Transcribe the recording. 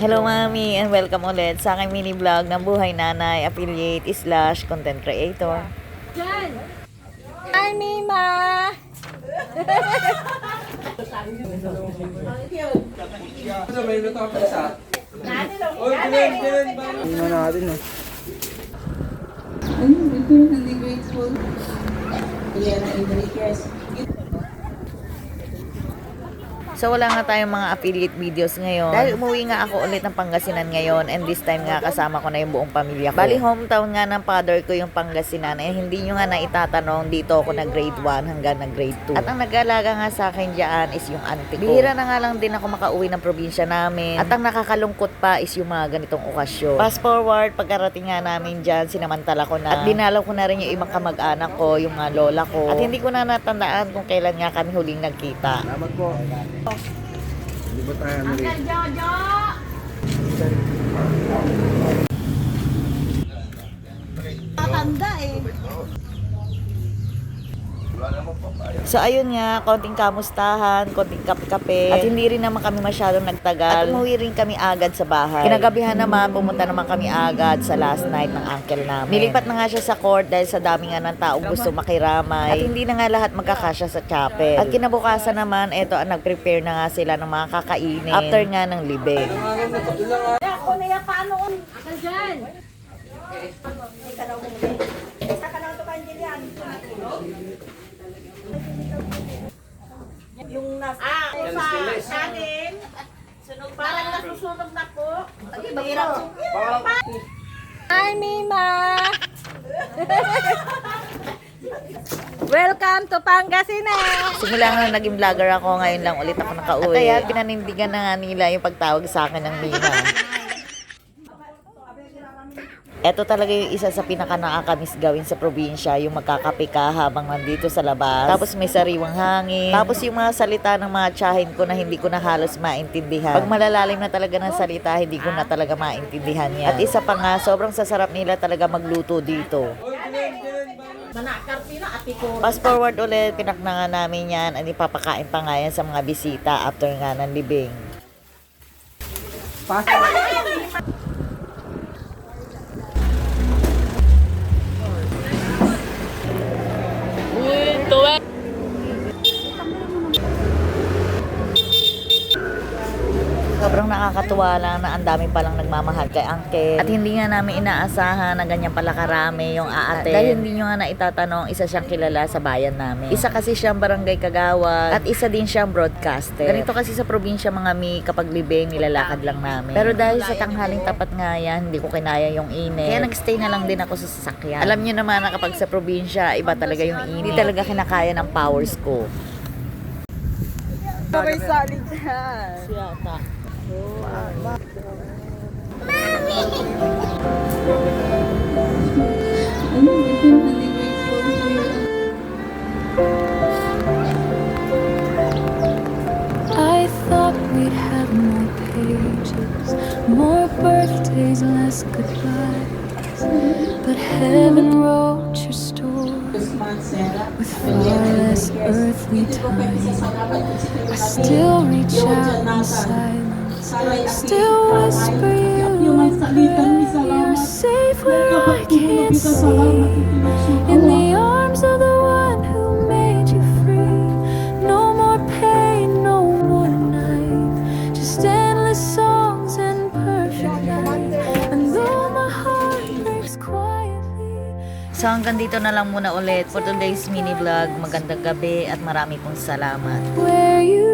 Hello mami and welcome ulit sa aking mini vlog ng Buhay Nanay Affiliate slash Content Creator. Hi, Mima! Tingnan natin eh. Ano, eternally grateful. Yan ang Enriquez. So wala nga tayong mga affiliate videos ngayon. Dahil umuwi nga ako ulit ng Pangasinan ngayon and this time nga kasama ko na yung buong pamilya ko. Bali hometown nga ng father ko yung Pangasinan eh hindi nyo nga naitatanong dito ako na grade 1 hanggang na grade 2. At ang nag-alaga nga sa akin dyan is yung auntie ko. Bihira na nga lang din ako makauwi ng probinsya namin. At ang nakakalungkot pa is yung mga ganitong okasyon. Fast forward, pagkarating nga namin dyan, sinamantala ko na. At dinalaw ko na rin yung ibang kamag-anak ko, yung mga lola ko. At hindi ko na natandaan kung kailan nga kami huling nagkita. Salamat po. Hindi ba tayo ano rin? Matanda eh. So ayun nga, konting kamustahan, konting kape-kape. At hindi rin naman kami masyadong nagtagal. At umuwi rin kami agad sa bahay. Kinagabihan naman, pumunta naman kami agad sa last night ng uncle namin. Nilipat na nga siya sa court dahil sa dami nga ng taong gusto makiramay. At hindi na nga lahat magkakasya sa chapel. At kinabukasan naman, eto, ang nag-prepare na nga sila ng mga kakainin. After nga ng libing. Ako na yan, paano on? Akal dyan. Yung nasa... Ah, sa kanin. Sunog Parang nasusunog na po. Mahirap Hi, Mima! Welcome to Pangasinan! Simula nga naging vlogger ako, ngayon lang ulit ako nakauwi. At kaya pinanindigan na nga nila yung pagtawag sa akin ng Mina. Ito talaga yung isa sa pinaka nakakamiss gawin sa probinsya, yung magkakape ka habang nandito sa labas. Tapos may sariwang hangin. Tapos yung mga salita ng mga tsahin ko na hindi ko na halos maintindihan. Pag malalalim na talaga ng salita, hindi ko na talaga maintindihan yan. At isa pa nga, sobrang sasarap nila talaga magluto dito. Fast forward ulit, pinak na nga namin yan at ipapakain pa nga yan sa mga bisita after nga ng libing. Sobrang nakakatuwa lang na ang dami palang nagmamahal kay Uncle. At hindi nga namin inaasahan na ganyan pala karami yung aate. Dahil hindi nyo nga naitatanong, isa siyang kilala sa bayan namin. Isa kasi siyang barangay kagawad at isa din siyang broadcaster. Ganito kasi sa probinsya mga mi, kapag libing, nilalakad lang namin. Pero dahil sa tanghaling tapat nga yan, hindi ko kinaya yung init. Kaya nagstay na lang din ako sa sasakyan. Alam nyo naman na kapag sa probinsya, iba talaga yung init. Hindi talaga kinakaya ng powers ko. May solid dyan. Siyata. I thought we'd have more pages, more birthdays, less goodbyes. But heaven wrote your story with far less earthly time. I still reach out in silence, still whisper you. Yung salitan ni You're salamat. safe where I can't see. In the arms of the one who made you free. No more pain, no more night. Just endless songs and perfect light. And though my heart breaks quietly. So hanggang dito na lang muna ulit for today's mini vlog. Magandang gabi at marami pong salamat. Where you